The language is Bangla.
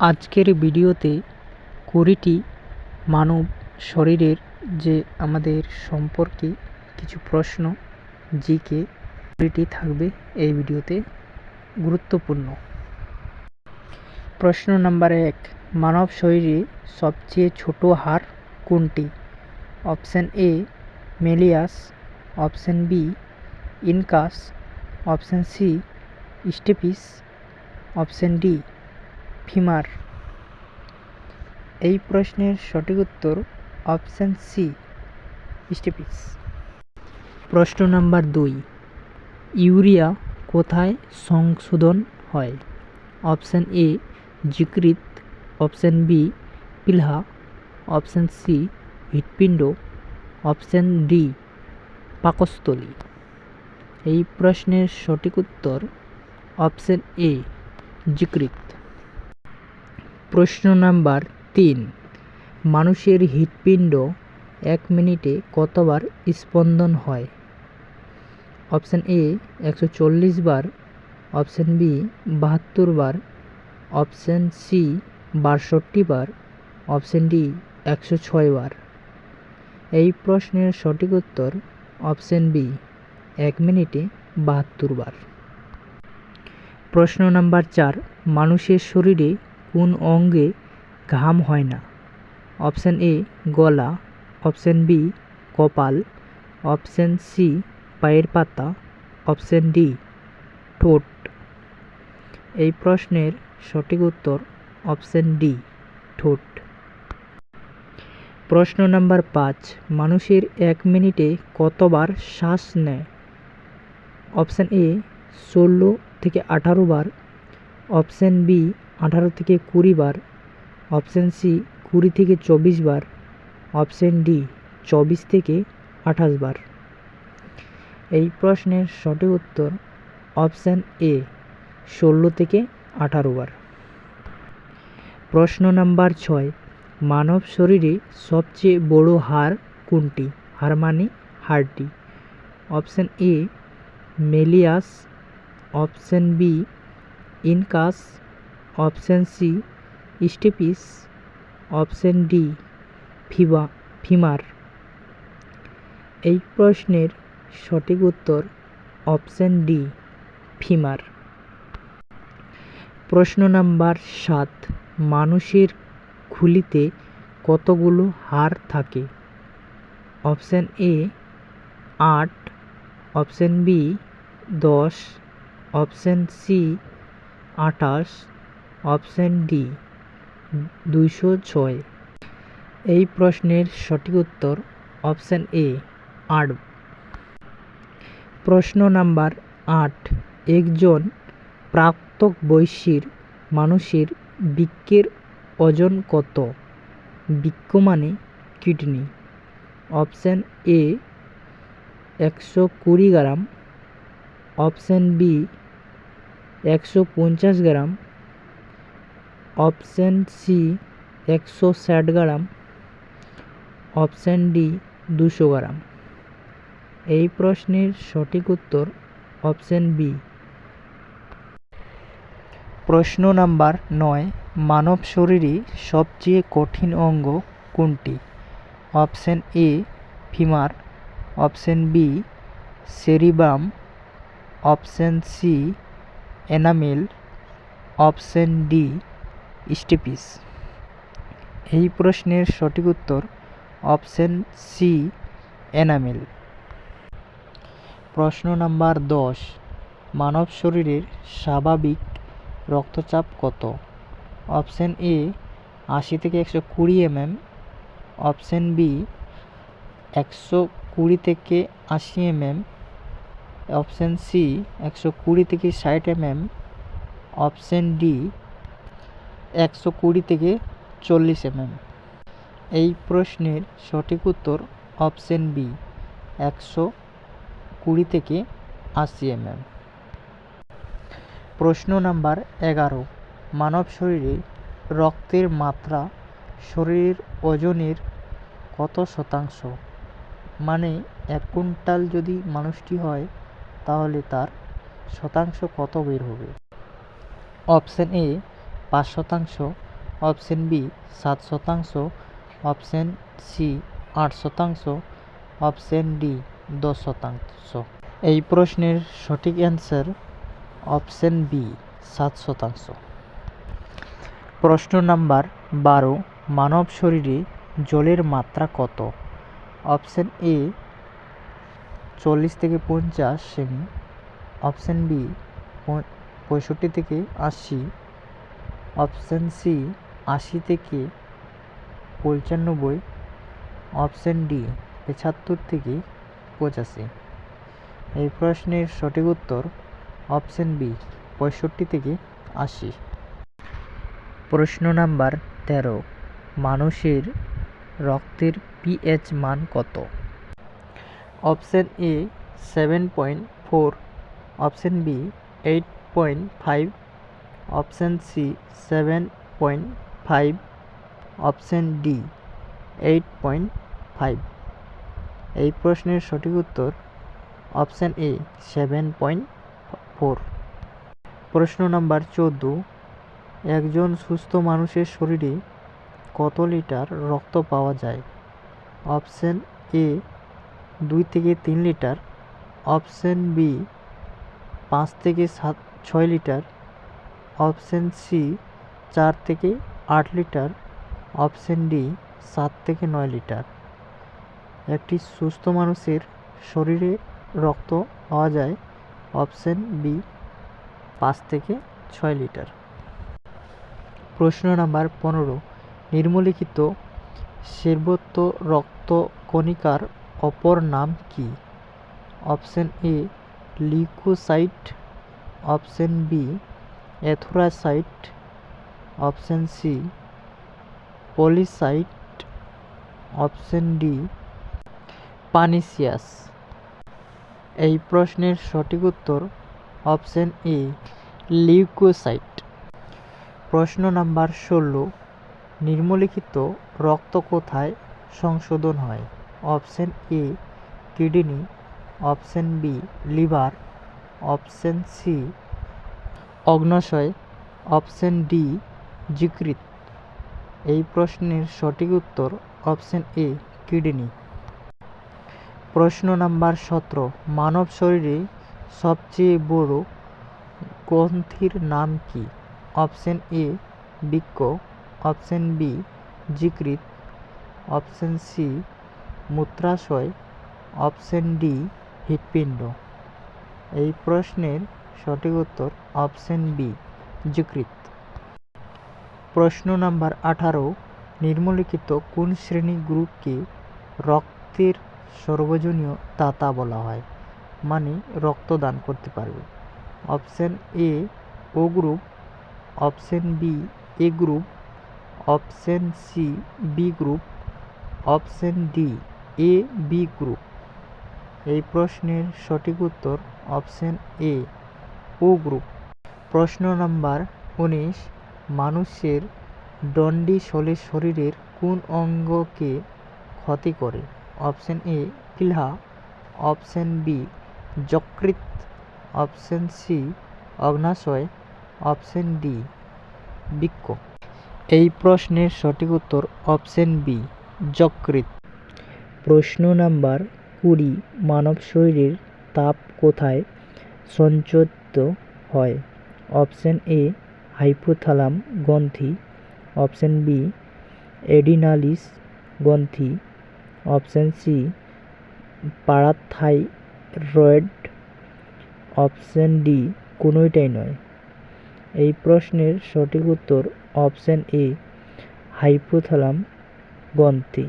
আজকের ভিডিওতে কুড়িটি মানব শরীরের যে আমাদের সম্পর্কে কিছু প্রশ্ন, জিকে কুড়িটি থাকবে এই ভিডিওতে গুরুত্বপূর্ণ। প্রশ্ন নাম্বার এক, মানব শরীরে সবচেয়ে ছোট হাড় কোনটি? Option A, malleus, option B, incus, option C stapes option D. Femur এই প্রশ্নের সঠিক উত্তর অপশান সি স্টেপিস প্রশ্ন নাম্বার দুই, ইউরিয়া কোথায় সংশোধন হয়? অপশান এ যকৃৎ অপশান বি পিলহা। অপশান সি হৃৎপিণ্ড। অপশান ডি পাকস্থলী। এই প্রশ্নের সঠিক উত্তর অপশান এ যকৃৎ প্রশ্ন নাম্বার তিন। মানুষের হৃৎপিণ্ড এক মিনিটে কতবার স্পন্দন হয়? অপশান এ, একশো চল্লিশ বার। অপশান বি, বাহাত্তর বার। অপশান সি, বাষট্টি বার। অপশান ডি, একশো ছয় বার। এই প্রশ্নের সঠিক উত্তর অপশান বি, এক মিনিটে বাহাত্তর বার। প্রশ্ন নাম্বার চার, মানুষের শরীরে কোন অঙ্গে ঘাম হয় না। অপশান এ গলা, অপশান বি কপাল, অপশান সি পায়ের পাতা, অপশান ডি ঠোঁট। এই প্রশ্নের সঠিক উত্তর অপশান ডি ঠোঁট। প্রশ্ন নাম্বার পাঁচ, মানুষের এক মিনিটে কতবার শ্বাস নেয়? অপশান এ ষোলো থেকে আঠারো বার, অপশান বি আঠারো থেকে কুড়ি বার অপশান সি কুড়ি থেকে চব্বিশ বার অপশান ডি চব্বিশ থেকে আঠাশ বার। এই প্রশ্নের সঠিক উত্তর অপশান এ ষোলো থেকে আঠারো বার। প্রশ্ন নাম্বার ছয়, মানব শরীরে সবচেয়ে বড় হাড় কোনটি? হাড় মানে হাড়টি। Option A malleus option B incus option C, stapes, option D, fibula, femur. এই প্রশ্নের সঠিক উত্তর অপশান ডি, ফিমার। প্রশ্ন নাম্বার সাত, মানুষের খুলিতে কতগুলো হাড় থাকে? অপশান এ, আট, অপশান বি, দশ, অপশান সি, আঠাশ অপশান ডি, দুইশো ছয়। এই প্রশ্নের সঠিক উত্তর অপশান এ আট প্রশ্ন নাম্বার আট, একজন প্রাপ্তবয়স্ক মানুষের বৃক্কের ওজন কত? বৃক্ক মানে কিডনি। অপশান এ, একশো কুড়ি গ্রাম। অপশান বি, একশো পঞ্চাশ গ্রাম। অপশান সি একশো ষাট গ্রাম, অপশান ডি দুশো গ্রাম। এই প্রশ্নের সঠিক উত্তর অপশান বি। প্রশ্ন নাম্বার নয়, মানব শরীরে সবচেয়ে কঠিন অঙ্গ কোনটি? Option A, femur. Option B, cerebrum. Option C, enamel. Option D stapes এই প্রশ্নের সঠিক উত্তর অপশান সি এনামেল প্রশ্ন নাম্বার দশ, মানব শরীরের স্বাভাবিক রক্তচাপ কত? অপশান এ আশি থেকে একশো কুড়ি এমএম। অপশান বি একশো কুড়ি থেকে আশি এমএম। অপশান সি একশো কুড়ি থেকে ষাট এমএম। অপশান ডি একশো কুড়ি থেকে চল্লিশ এমএম। এই প্রশ্নের সঠিক উত্তর অপশান বি, একশো কুড়ি থেকে আশি এমএম। প্রশ্ন নাম্বার এগারো, মানব শরীরে রক্তের মাত্রা শরীরের ওজনের কত শতাংশ? মানে এক কুইন্টাল যদি মানুষটি হয়, তাহলে তার শতাংশ কত বের হবে? অপশান এ পাঁচ শতাংশ, অপশন বি সাত শতাংশ, অপশন সি আট শতাংশ, অপশন ডি দশ শতাংশ। এই প্রশ্নের সঠিক অ্যান্সার অপশন বি সাত শতাংশ। প্রশ্ন নাম্বার বারো, মানব শরীরে জলের মাত্রা কত? অপশন এ চল্লিশ থেকে পঞ্চাশ সেমি, অপশন বি পঁয়ষট্টি থেকে আশি অপশন সি আশি থেকে পঞ্চানব্বই অপশন ডি পঁচাত্তর থেকে পঁচাশি। এই প্রশ্নের সঠিক উত্তর অপশন বি পঁয়ষট্টি থেকে আশি। প্রশ্ন নাম্বার তেরো, মানুষের রক্তের পিএইচ মান কত? Option A seven point four, option B eight point five option C, seven point five. Option D, eight point five. এই প্রশ্নের সঠিক উত্তর option A, seven point four. প্রশ্ন নাম্বার চোদ্দ, একজন সুস্থ মানুষের শরীরে কত লিটার রক্ত পাওয়া যায়? অপশন এ, দুই থেকে তিন লিটার। অপশন বি, পাঁচ থেকে সাত, ছয় লিটার। অপশন সি চার থেকে আট লিটার, অপশন ডি সাত থেকে নয় লিটার। একটি সুস্থ মানুষের শরীরে রক্ত পাওয়া যায়, অপশন বি পাঁচ থেকে ছয় লিটার। প্রশ্ন নাম্বার পনেরো, নিম্নলিখিত রক্ত কণিকার অপর নাম কি? Option A leucocyte option B erythrocyte, option C, polycyte, option D, পানিসিয়াস। এই প্রশ্নের সঠিক উত্তর অপশন এ, লিউকোসাইট। প্রশ্ন নাম্বার ষোলো, নিম্নলিখিত রক্ত কোথায় সংশোধন হয়? Option A, kidney, option B, liver, option C অগ্নাশয় অপশন ডি যকৃৎ এই প্রশ্নের সঠিক উত্তর অপশন এ, কিডনি। প্রশ্ন নাম্বার সতেরো, মানব শরীরে সবচেয়ে বড় গ্রন্থির নাম কি? অপশন এ, বৃক্ক। অপশন বি যকৃৎ অপশন সি, মূত্রাশয়। অপশন ডি, হৃৎপিণ্ড। এই প্রশ্নের সঠিক উত্তর অপশন বি, যকৃৎ। প্রশ্ন নাম্বার আঠারো, নিম্নলিখিত কোন শ্রেণি গ্রুপকে রক্তের সর্বজনীয় দাতা বলা হয়? মানে রক্তদান করতে পারবে। Option A, O group. Option B, A group. Option C, B group. Option D, A, B group. এই প্রশ্নের সঠিক উত্তর অপশন এ। ও গ্রুপ প্রশ্ন নাম্বার উনিশ, মানুষের ডন্ডিসলে শরীরের কোন অঙ্গকে ক্ষতি করে? অপশন এ প্লীহা অপশন বি, যকৃৎ। অপশন সি, অগ্নাশয়। অপশন ডি, বৃক্ক। এই প্রশ্নের সঠিক উত্তর অপশন বি, যকৃৎ। প্রশ্ন নাম্বার কুড়ি, মানব শরীরের তাপ কোথায় সঞ্চিত হয়। অপশন এ হাইপোথ্যালাম গ্রন্থি। অপশন বি এডিনালিস গ্রন্থি। Option C parathyroid. Option D কোনোটাই নয়। এই প্রশ্নের সঠিক উত্তর অপশন এ হাইপোথ্যালাম গ্রন্থি।